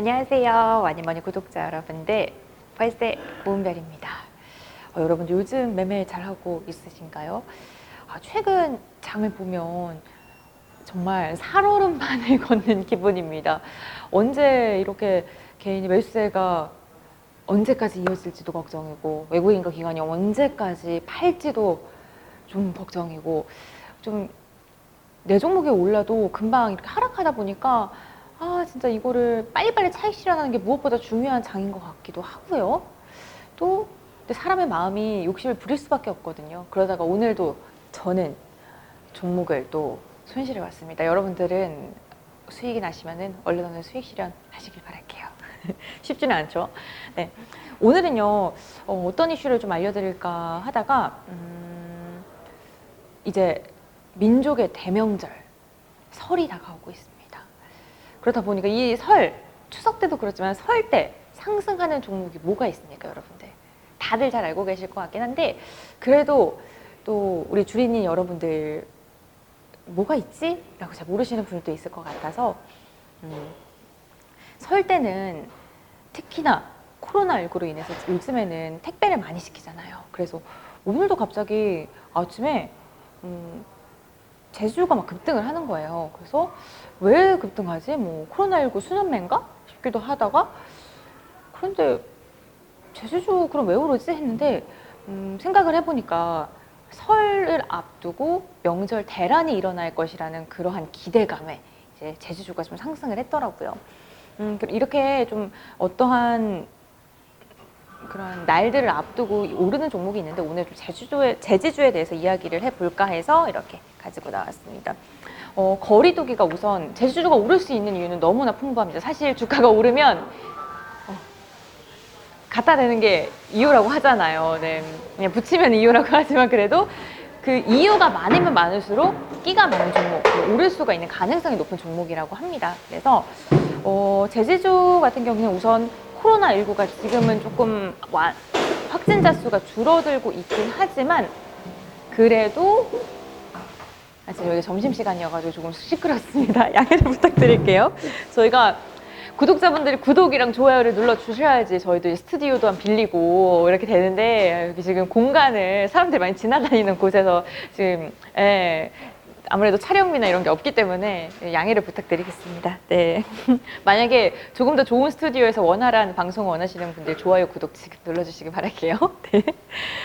안녕하세요. 와니머니 구독자 여러분들. 벌새 모은별입니다. 어, 여러분들 요즘 매매 잘 하고 있으신가요? 아, 최근 장을 보면 정말 살얼음판을 걷는 기분입니다. 언제 이렇게 개인이 매수세가 언제까지 이어질지도 걱정이고 외국인과 기관이 언제까지 팔지도 좀 걱정이고 좀 내 종목에 올라도 금방 이렇게 하락하다 보니까 아 진짜 이거를 빨리빨리 차익 실현하는 게 무엇보다 중요한 장인 것 같기도 하고요. 또 사람의 마음이 욕심을 부릴 수밖에 없거든요. 그러다가 오늘도 저는 종목을 또 손실해 왔습니다. 여러분들은 수익이 나시면은 얼른 얼른 수익 실현 하시길 바랄게요. 쉽지는 않죠. 네. 오늘은요 어, 떤 이슈를 좀 알려드릴까 하다가 음, 이제 민족의 대명절 설이 다가오고 있습니다. 그러다 보니까 이 설 추석 때도 그렇지만 설 때 상승하는 종목이 뭐가 있습니까, 여러분들? 다들 잘 알고 계실 것 같긴 한데 그래도 또 우리 주린이 여러분들 뭐가 있지? 라고 잘 모르시는 분들도 있을 것 같아서 음, 설 때는 특히나 코로나19로 인해서 요즘에는 택배를 많이 시키잖아요. 그래서 오늘도 갑자기 아침에 음, 제주가 막 급등을 하는 거예요. 그래서 왜 급등하지? 뭐 코로나19 수년매인가 싶기도 하다가 그런데 제주주 그럼 왜 오르지 했는데 음, 생각을 해보니까 설을 앞두고 명절 대란이 일어날 것이라는 그러한 기대감에 이제 제주주가 좀 상승을 했더라고요. 음, 그- 이렇게 좀 어떠한 그런 날들을 앞두고 오르는 종목이 있는데 오늘 좀 제주도에 제지주에 대해서 이야기를 해볼까 해서 이렇게 가지고 나왔습니다. 어, 거리두기가 우선 제주주가 오를 수 있는 이유는 너무나 풍부합니다. 사실 주가가 오르면 어, 갖다 대는 게 이유라고 하잖아요. 네. 그냥 붙이면 이유라고 하지만 그래도 그 이유가 많으면 많을수록 끼가 많은 종목, 그 오를 수가 있는 가능성이 높은 종목이라고 합니다. 그래서 어, 제지주 같은 경우는 우선 코로나19가 지금은 조금 와- 확진자 수가 줄어들고 있긴 하지만 그래도 아, 지금 여기 점심시간이어가지고 조금 시끄럽습니다. 양해를 부탁드릴게요. 저희가 구독자분들이 구독이랑 좋아요를 눌러주셔야지 저희도 이 스튜디오도 한 빌리고 이렇게 되는데 여기 지금 공간을 사람들이 많이 지나다니는 곳에서 지금 예, 아무래도 촬영비나 이런 게 없기 때문에 양해를 부탁드리겠습니다. 네. 만약에 조금 더 좋은 스튜디오에서 원활한 방송을 원하시는 분들 좋아요, 구독 눌러주시기 바랄게요. 네.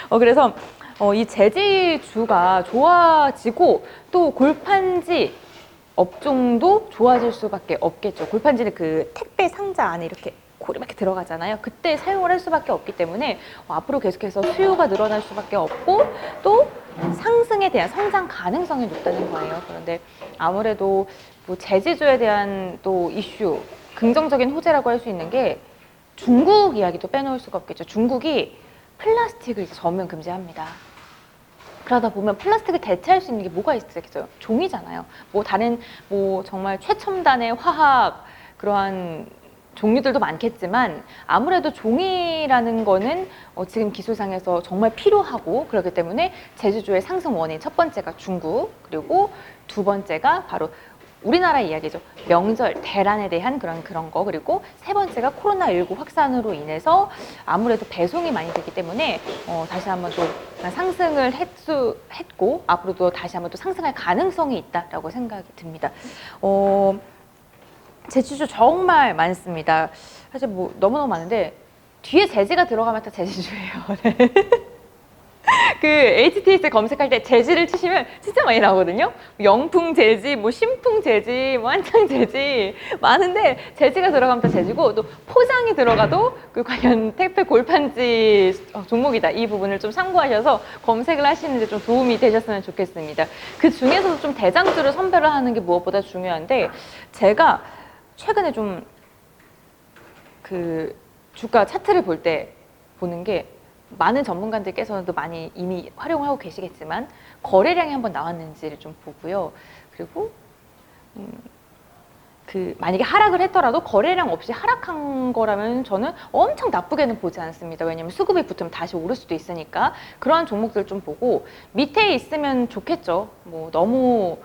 어, 그래서 어, 이 재지주가 좋아지고 또 골판지 업종도 좋아질 수밖에 없겠죠. 골판지는 그 택배 상자 안에 이렇게 고리렇게 들어가잖아요. 그때 사용을 할 수밖에 없기 때문에 어, 앞으로 계속해서 수요가 늘어날 수밖에 없고 또 상승에 대한 성장 가능성이 높다는 거예요. 그런데 아무래도 뭐 제지주에 대한 또 이슈, 긍정적인 호재라고 할 수 있는 게 중국 이야기도 빼놓을 수가 없겠죠. 중국이 플라스틱을 이제 전면 금지합니다. 그러다 보면 플라스틱을 대체할 수 있는 게 뭐가 있겠어요? 종이잖아요. 뭐 다른 뭐 정말 최첨단의 화학 그러한 종류들도 많겠지만 아무래도 종이라는 거는 어, 지금 기술상에서 정말 필요하고 그렇기 때문에 제주주의 상승 원인 첫 번째가 중국 그리고 두 번째가 바로 우리나라 이야기죠. 명절 대란에 대한 그런 그런 거 그리고 세 번째가 코로나 19 확산으로 인해서 아무래도 배송이 많이 되기 때문에 어, 다시 한번 또 상승을 했수 했고 앞으로도 다시 한번 또 상승할 가능성이 있다라고 생각이 듭니다. 어, 제주주 정말 많습니다. 사실 뭐 너무너무 많은데 뒤에 제지가 들어가면 다 제지주예요. 네. 그 HTS 검색할 때 재지를 치시면 진짜 많이 나오거든요. 영풍 재지, 뭐 신풍 재지, 뭐 한창 재지 많은데 재지가 들어가면 다 재지고 또 포장이 들어가도 그 관련 택배 골판지 어, 종목이다 이 부분을 좀 참고하셔서 검색을 하시는데 좀 도움이 되셨으면 좋겠습니다. 그 중에서도 좀 대장주를 선별을 하는 게 무엇보다 중요한데 제가 최근에 좀 그 주가 차트를 볼 때 보는 게 많은 전문가들께서도 많이 이미 활용하고 계시겠지만 거래량이 한번 나왔는지를 좀 보고요. 그리고 음, 그 만약에 하락을 했더라도 거래량 없이 하락한 거라면 저는 엄청 나쁘게는 보지 않습니다. 왜냐하면 수급이 붙으면 다시 오를 수도 있으니까 그러한 종목들 좀 보고 밑에 있으면 좋겠죠. 뭐 너무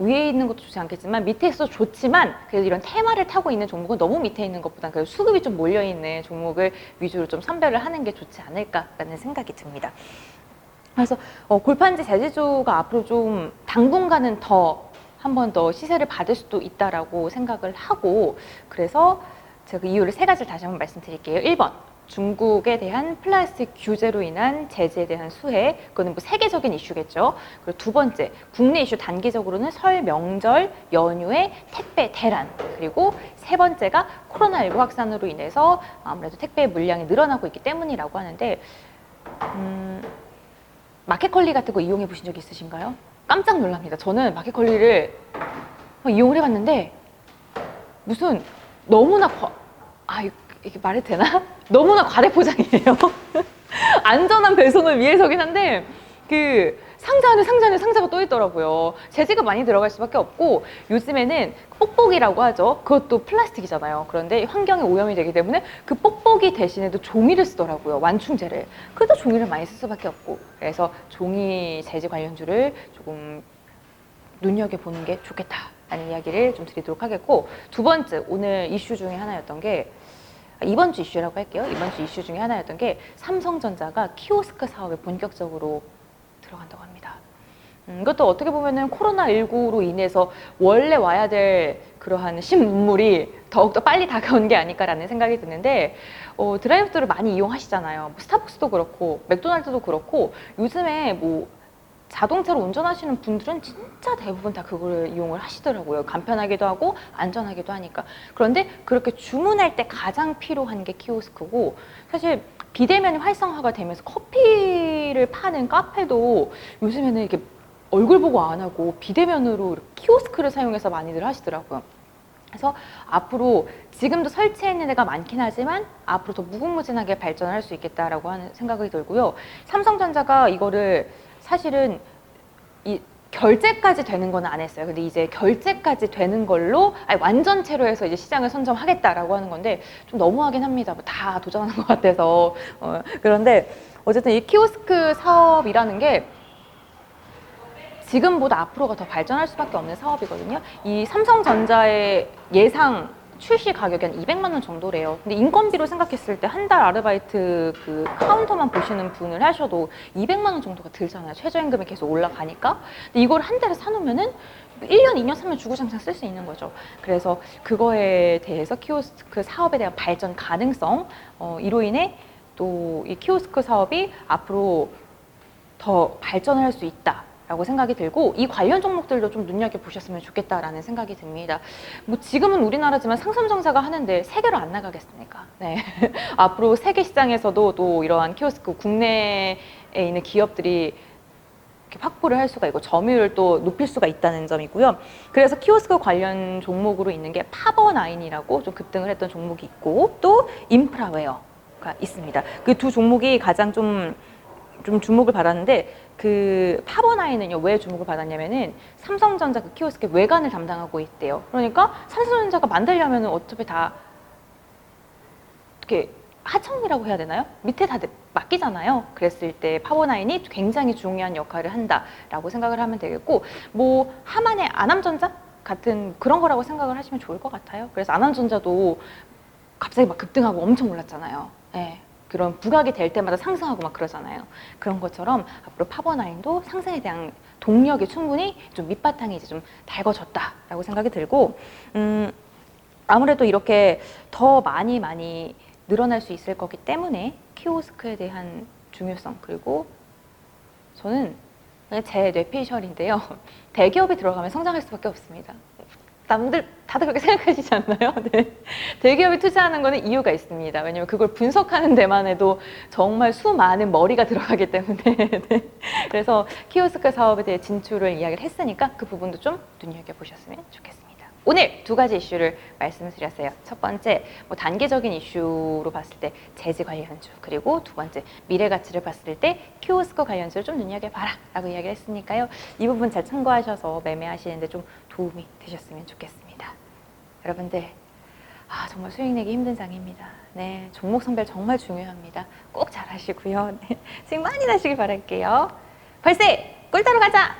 위에 있는 것도 좋지 않겠지만 밑에 있어도 좋지만 그래도 이런 테마를 타고 있는 종목은 너무 밑에 있는 것보다 그 수급이 좀 몰려 있는 종목을 위주로 좀 선별을 하는 게 좋지 않을까라는 생각이 듭니다. 그래서 어, 골판지 제지주가 앞으로 좀 당분간은 더 한 번 더 시세를 받을 수도 있다라고 생각을 하고 그래서 제가 그 이유를 세 가지를 다시 한번 말씀드릴게요. 1번 중국에 대한 플라스틱 규제로 인한 제재에 대한 수혜, 그거는 뭐 세계적인 이슈겠죠. 그리고 두 번째, 국내 이슈 단기적으로는 설 명절 연휴에 택배 대란, 그리고 세 번째가 코로나19 확산으로 인해서 아무래도 택배 물량이 늘어나고 있기 때문이라고 하는데, 음, 마켓컬리 같은 거 이용해 보신 적 있으신가요? 깜짝 놀랍니다. 저는 마켓컬리를 이용을 해봤는데 무슨 너무나 과, 아 이- 이게 말해도 되나? 너무나 과대 포장이에요. 안전한 배송을 위해서긴 한데 그 상자 안에 상자 안에 상자가 또 있더라고요. 재지가 많이 들어갈 수밖에 없고 요즘에는 뽁뽁이라고 하죠. 그것도 플라스틱이잖아요. 그런데 환경에 오염이 되기 때문에 그 뽁뽁이 대신에도 종이를 쓰더라고요. 완충제를. 그래도 종이를 많이 쓸 수밖에 없고 그래서 종이 재지 관련주를 조금 눈여겨보는 게 좋겠다 라는 이야기를 좀 드리도록 하겠고 두 번째 오늘 이슈 중에 하나였던 게 아, 이번 주 이슈라고 할게요. 이번 주 이슈 중에 하나였던 게 삼성전자가 키오스크 사업에 본격적으로 들어간다고 합니다. 음, 이것도 어떻게 보면은 코로나19로 인해서 원래 와야 될 그러한 신문물이 더욱더 빨리 다가온 게 아닐까라는 생각이 드는데 어, 드라이브스루를 많이 이용하시잖아요. 뭐 스타벅스도 그렇고 맥도날드도 그렇고 요즘에 뭐 자동차로 운전하시는 분들은 진짜 대부분 다 그걸 이용을 하시더라고요. 간편하기도 하고 안전하기도 하니까. 그런데 그렇게 주문할 때 가장 필요한 게 키오스크고 사실 비대면이 활성화가 되면서 커피를 파는 카페도 요즘에는 이렇게 얼굴 보고 안 하고 비대면으로 키오스크를 사용해서 많이들 하시더라고요. 그래서 앞으로 지금도 설치해 있는 데가 많긴 하지만 앞으로 더 무궁무진하게 발전할 수 있겠다라고 하는 생각이 들고요. 삼성전자가 이거를 사실은 이 결제까지 되는 건 안 했어요. 근데 이제 결제까지 되는 걸로 아니, 완전체로 해서 이제 시장을 선점하겠다라고 하는 건데 좀 너무하긴 합니다. 뭐 다 도전하는 것 같아서 어, 그런데 어쨌든 이 키오스크 사업이라는 게 지금보다 앞으로가 더 발전할 수밖에 없는 사업이거든요. 이 삼성전자의 예상 출시 가격이 한 200만 원 정도래요. 근데 인건비로 생각했을 때 한 달 아르바이트 그 카운터만 보시는 분을 하셔도 200만 원 정도가 들잖아요. 최저임금이 계속 올라가니까. 근데 이걸 한 달에 사놓으면은 1년, 2년 사면 주구장창 쓸 수 있는 거죠. 그래서 그거에 대해서 키오스크 사업에 대한 발전 가능성, 어, 이로 인해 또 이 키오스크 사업이 앞으로 더 발전을 할 수 있다. 라고 생각이 들고 이 관련 종목들도 좀 눈여겨 보셨으면 좋겠다라는 생각이 듭니다. 뭐 지금은 우리나라지만 상삼정사가 하는데 세계로 안 나가겠습니까? 네. 앞으로 세계 시장에서도 또 이러한 키오스크 국내에 있는 기업들이 확보를 할 수가 있고 점유율을 또 높일 수가 있다는 점이고요. 그래서 키오스크 관련 종목으로 있는 게 파버나인이라고 좀 급등을 했던 종목이 있고 또 인프라웨어가 있습니다. 그 두 종목이 가장 좀 좀 주목을 받았는데 그 파버나인은요 왜 주목을 받았냐면은 삼성전자 그 키오스크 외관을 담당하고 있대요. 그러니까 삼성전자가 만들려면은 어차피 다 이렇게 하청이라고 해야 되나요? 밑에 다 맡기잖아요. 그랬을 때 파워나인이 굉장히 중요한 역할을 한다라고 생각을 하면 되겠고 뭐 하만의 아남전자 같은 그런 거라고 생각을 하시면 좋을 것 같아요. 그래서 아남전자도 갑자기 막 급등하고 엄청 올랐잖아요. 예. 그런 부각이 될 때마다 상승하고 막 그러잖아요. 그런 것처럼 앞으로 파버나인도 상승에 대한 동력이 충분히 좀 밑바탕이 이제 좀 달궈졌다라고 생각이 들고, 음, 아무래도 이렇게 더 많이 많이 늘어날 수 있을 거기 때문에 키오스크에 대한 중요성 그리고 저는 제 뇌피셜인데요. 대기업이 들어가면 성장할 수밖에 없습니다. 남들 다들 그렇게 생각하시지 않나요? 네. 대기업이 투자하는 거는 이유가 있습니다. 왜냐면 그걸 분석하는 데만 해도 정말 수많은 머리가 들어가기 때문에. 네. 그래서 키오스크 사업에 대해 진출을 이야기를 했으니까 그 부분도 좀 눈여겨보셨으면 좋겠습니다. 오늘 두 가지 이슈를 말씀을 드렸어요. 첫 번째, 뭐 단계적인 이슈로 봤을 때 재지 관련주, 그리고 두 번째, 미래 가치를 봤을 때 키오스크 관련주를 좀 눈여겨봐라 라고 이야기를 했으니까요. 이 부분 잘 참고하셔서 매매하시는데 좀 도움이 되셨으면 좋겠습니다. 여러분들, 아, 정말 수익 내기 힘든 장입니다. 네, 종목 선별 정말 중요합니다. 꼭 잘 하시고요. 네, 수익 많이 나시길 바랄게요. 벌새 꿀따러 가자!